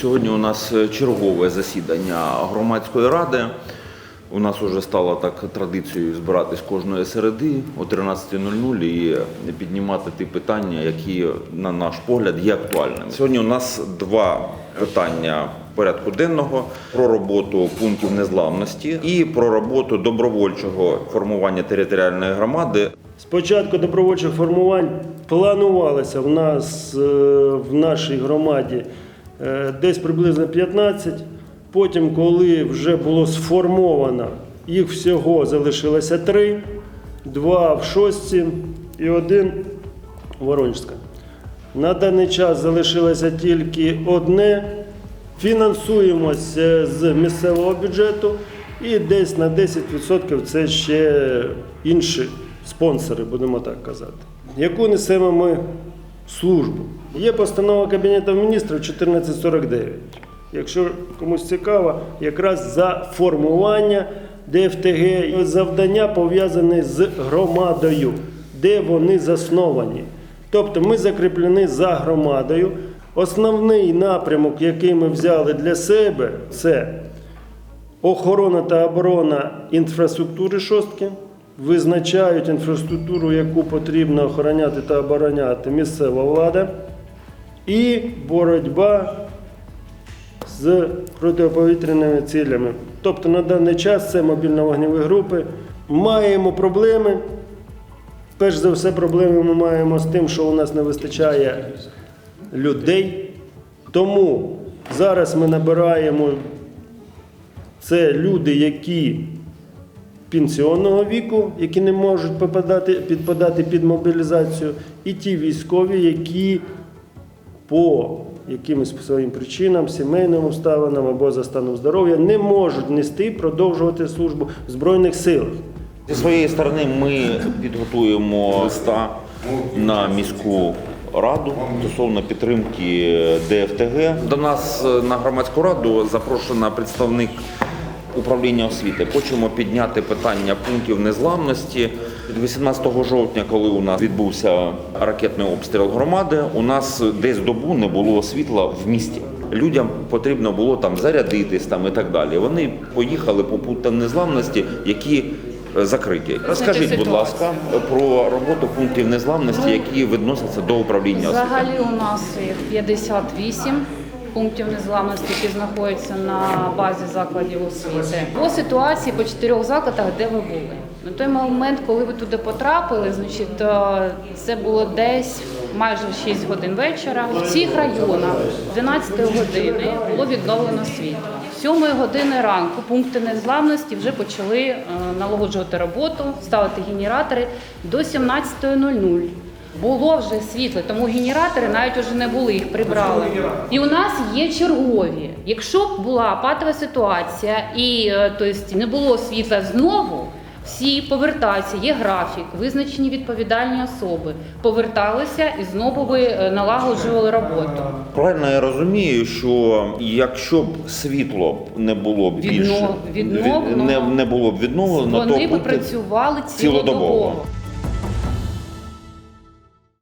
Сьогодні у нас чергове засідання громадської ради. У нас вже стало так традицією збиратись кожної середи о 13.00 і піднімати ті питання, які, на наш погляд, є актуальними. Сьогодні у нас два питання порядку денного про роботу пунктів незламності і про роботу добровольчого формування територіальної громади. Спочатку добровольчих формувань планувалося в нас е, в нашій громаді е, десь приблизно 15. Потім, коли вже було сформовано, їх всього залишилося три, два в шостці і один Воронежська. На даний час залишилося тільки одне. Фінансуємося з місцевого бюджету і десь на 10% це ще інші спонсори, будемо так казати. Яку несемо ми службу? Є постанова Кабінету міністрів 1449. Якщо комусь цікаво, якраз за формування ДФТГ і завдання пов'язані з громадою, де вони засновані. Тобто ми закріплені за громадою. Основний напрямок, який ми взяли для себе, це охорона та оборона інфраструктури шостки. Визначають інфраструктуру, яку потрібно охороняти та обороняти місцева влада. І боротьба з протиповітряними цілями. Тобто на даний час це мобільно-вогневі групи. Маємо проблеми. Перш за все, проблеми ми маємо з тим, що у нас не вистачає людей. Тому зараз ми набираємо це люди, які пенсіонного віку, які не можуть підпадати під мобілізацію, і ті військові, які по якимось своїм причинам, сімейним обставинам або за станом здоров'я не можуть нести продовжувати службу в Збройних силах. Зі своєї сторони ми підготуємо листа на міську раду стосовно підтримки ДФТГ. До нас е, на громадську раду запрошена представник управління освіти. Хочемо підняти питання пунктів незламності. 18 жовтня, коли у нас відбувся ракетний обстріл громади, у нас десь добу не було світла в місті. Людям потрібно було там зарядитись там і так далі. Вони поїхали по пунктам незламності, які е, закриті. Розкажіть, будь ласка, про роботу пунктів незламності, які відносяться до управління освіти. Взагалі у нас їх 58 пунктів незламності, які знаходяться на базі закладів освіти. По ситуації по чотирьох закладах, де ви були. На той момент, коли ви туди потрапили, значить, е, це було десь майже в 6 годин вечора. У всіх районах з 12 години було відновлено світло. З 7 години ранку пункти незламності вже почали е, налагоджувати роботу, ставити генератори до 17.00. Було вже світло, тому генератори навіть вже не були, їх прибрали. І у нас є чергові. Якщо б була патова ситуація і тобто, не було світла знову, всі повертаються, є графік, визначені відповідальні особи, поверталися і знову ви е, налагоджували роботу. Правильно я розумію, що якщо б світло не було б Відно- відновлено, не, не було б відновлено, Вони то вони б працювали цілодобово. цілодобово.